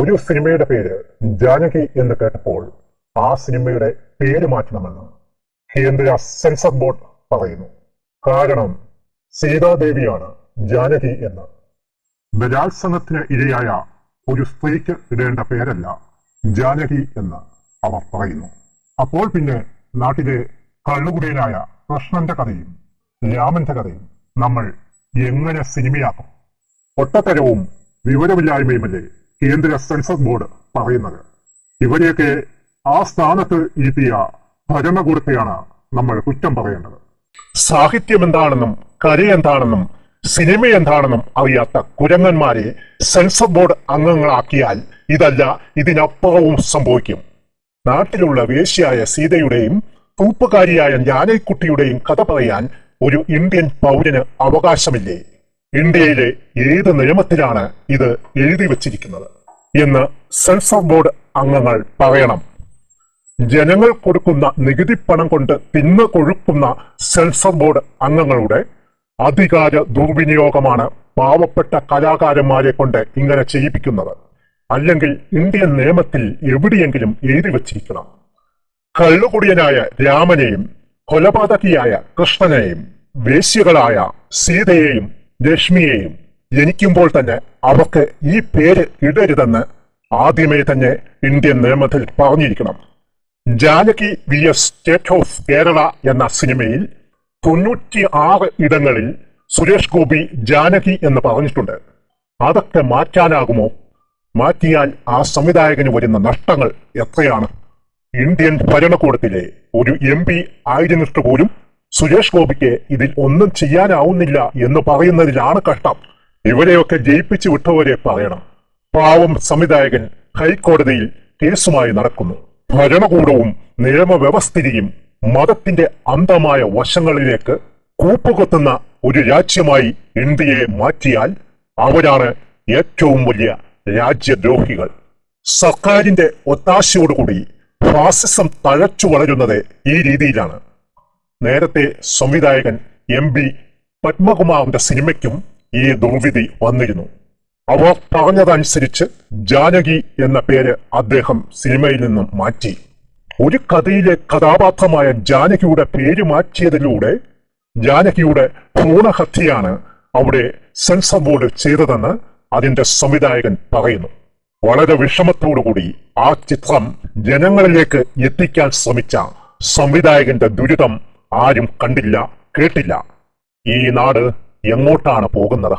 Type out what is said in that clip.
ഒരു സിനിമയുടെ പേര് ജാനകി എന്ന് കേട്ടപ്പോൾ ആ സിനിമയുടെ പേര് മാറ്റണമെന്ന് കേന്ദ്ര സെൻസർ ബോർഡ് പറയുന്നു. കാരണം സീതാദേവിയാണ് ജാനകി എന്ന്. ബലാത്സംഗത്തിന് ഇരയായ ഒരു സ്ത്രീക്ക് ഇടേണ്ട പേരല്ല ജാനകി എന്ന് അവർ പറയുന്നു. അപ്പോൾ പിന്നെ നാട്ടിലെ കള്ളുകുടിയനായ കൃഷ്ണന്റെ കഥയും രാമന്റെ കഥയും നമ്മൾ എങ്ങനെ സിനിമയാക്കും? ഒട്ടത്തരവും വിവരമില്ലായ്മയുമല്ലേ കേന്ദ്ര സെൻസസ് ബോർഡ് പറയുന്നത്. ഇവരെയൊക്കെ ആ സ്ഥാനത്ത് ഇരുത്തിയ ഭരണകൂടത്തെയാണ് നമ്മൾ കുറ്റം പറയേണ്ടത്. സാഹിത്യം എന്താണെന്നും കല എന്താണെന്നും സിനിമ എന്താണെന്നും അറിയാത്ത കുരങ്ങന്മാരെ സെൻസർ ബോർഡ് അംഗങ്ങളാക്കിയാൽ ഇതല്ല ഇതിനപ്പുറവും സംഭവിക്കും. നാട്ടിലുള്ള വേശ്യായ സീതയുടെയും തൂപ്പുകാരിയായ ജ്ഞാനക്കുട്ടിയുടെയും കഥ പറയാൻ ഒരു ഇന്ത്യൻ പൗരന് അവകാശമില്ലേ? ഇന്ത്യയിലെ ഏത് നിയമത്തിലാണ് ഇത് എഴുതി വച്ചിരിക്കുന്നത്? എന്ന് സെൻസർ ബോർഡ് അംഗങ്ങൾ പറയണം. ജനങ്ങൾ കൊടുക്കുന്ന നികുതി പണം കൊണ്ട് തിന്നു കൊഴുക്കുന്ന സെൻസർ ബോർഡ് അംഗങ്ങളുടെ അധികാര ദുർവിനിയോഗമാണ് പാവപ്പെട്ട കലാകാരന്മാരെ കൊണ്ട് ഇങ്ങനെ ചെയ്യിപ്പിക്കുന്നത്. അല്ലെങ്കിൽ ഇന്ത്യൻ നിയമത്തിൽ എവിടെയെങ്കിലും എഴുതി വച്ചിരിക്കണം. കള്ളുകുടിയനായ രാമനെയും കൊലപാതകിയായ കൃഷ്ണനെയും വേശ്യകളായ സീതയെയും ലക്ഷ്മിയെയും ജനിക്കുമ്പോൾ തന്നെ അവർക്ക് ഈ പേര് ഇടരുതെന്ന് ആദ്യമേ തന്നെ ഇന്ത്യൻ നിയമത്തിൽ പറഞ്ഞിരിക്കണം. Janaki V S state of Kerala എന്ന സിനിമയിൽ തൊണ്ണൂറ്റി ആറ് ഇടങ്ങളിൽ സുരേഷ് ഗോപി ജാനകി എന്ന് പറഞ്ഞിട്ടുണ്ട്. അതൊക്കെ മാറ്റാനാകുമോ? മാറ്റിയാൽ ആ സംവിധായകന് വരുന്ന നഷ്ടങ്ങൾ എത്രയാണ്? ഇന്ത്യൻ ഭരണകൂടത്തിലെ ഒരു എം പി ആയിരുന്നിട്ട് പോലും സുരേഷ് ഗോപിക്ക് ഇതിൽ ഒന്നും ചെയ്യാനാവുന്നില്ല എന്ന് പറയുന്നതിലാണ് കഷ്ടം. ഇവരെയൊക്കെ ജയിപ്പിച്ചു വിട്ടവരെ പറയണം. പാവം സംവിധായകൻ ഹൈക്കോടതിയിൽ കേസുമായി നടക്കുന്നു. ഭരണകൂടവും നിയമവ്യവസ്ഥിതിയും മതത്തിന്റെ അന്തമായ വശങ്ങളിലേക്ക് കൂപ്പുകൊത്തുന്ന ഒരു രാജ്യമായി ഇന്ത്യയെ മാറ്റിയാൽ അവരാണ് ഏറ്റവും വലിയ രാജ്യദ്രോഹികൾ. സർക്കാരിന്റെ ഒത്താശയോടുകൂടി ഫാസിസം തഴച്ചു വളരുന്നത് ഈ രീതിയിലാണ്. നേരത്തെ സംവിധായകൻ എം ബി പത്മകുമാറിന്റെ സിനിമയ്ക്കും ഈ ദുർവിധി വന്നിരുന്നു. അവർ പറഞ്ഞതനുസരിച്ച് ജാനകി എന്ന പേര് അദ്ദേഹം സിനിമയിൽ നിന്നും മാറ്റി. ഒരു കഥയിലെ കഥാപാത്രമായ ജാനകിയുടെ പേര് മാറ്റിയതിലൂടെ ജാനകിയുടെ ഭ്രൂണഹത്യയാണ് അവിടെ സെൻസർ ബോർഡ് ചെയ്തതെന്ന് അതിന്റെ സംവിധായകൻ പറയുന്നു. വളരെ വിഷമത്തോടുകൂടി ആ ചിത്രം ജനങ്ങളിലേക്ക് എത്തിക്കാൻ ശ്രമിച്ച സംവിധായകന്റെ ദുരിതം ആരും കണ്ടില്ല കേട്ടില്ല. ഈ നാട് എങ്ങോട്ടാണ് പോകുന്നത്?